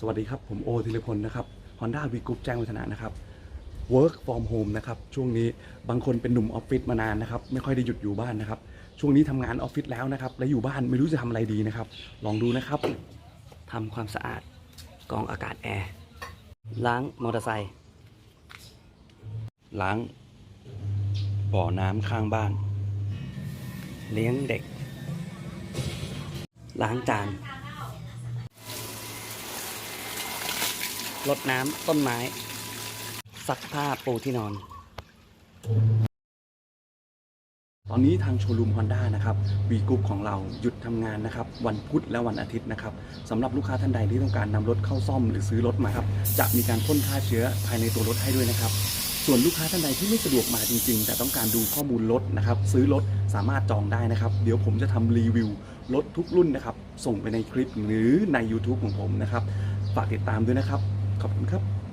สวัสดีครับ ผมโอธีรพลนะครับ Honda V Group แจ้งวัฒนะนะครับ Work from home นะครับช่วงนี้บางคนเป็นหนุ่มออฟฟิศมานานนะครับ ไม่ค่อยได้หยุดอยู่บ้านนะครับ ช่วงนี้ทำงานออฟฟิศแล้วนะครับ และอยู่บ้านไม่รู้จะทำอะไรดีนะครับ ลองดูนะครับทำความสะอาดกองอากาศแอร์ล้างมอเตอร์ไซค์ล้างบ่อน้ำข้างบ้าน เลี้ยงเด็ก ล้างจาน รดน้ำต้นไม้ ซักผ้าปูที่นอน ตอนนี้ทางโชว์รูม Honda นะครับ V Group ของเราหยุดทำงานนะครับ วันพุธและวันอาทิตย์นะครับสำหรับลูกค้าท่านใดที่ต้องการนำรถเข้าซ่อมหรือซื้อรถมาครับ จะมีการพ่นฆ่าเชื้อภายในตัวรถให้ด้วยนะครับส่วนลูกค้าท่านใดที่ไม่สะดวกมาจริง ๆ แต่ต้องการดูข้อมูลรถนะครับ ซื้อรถสามารถจองได้นะครับ เดี๋ยวผมจะทำรีวิวรถทุกรุ่นนะครับ ส่งไปในคลิปหรือใน YouTube ของผมนะครับ ฝากติดตามด้วยนะครับ ขอบคุณครับ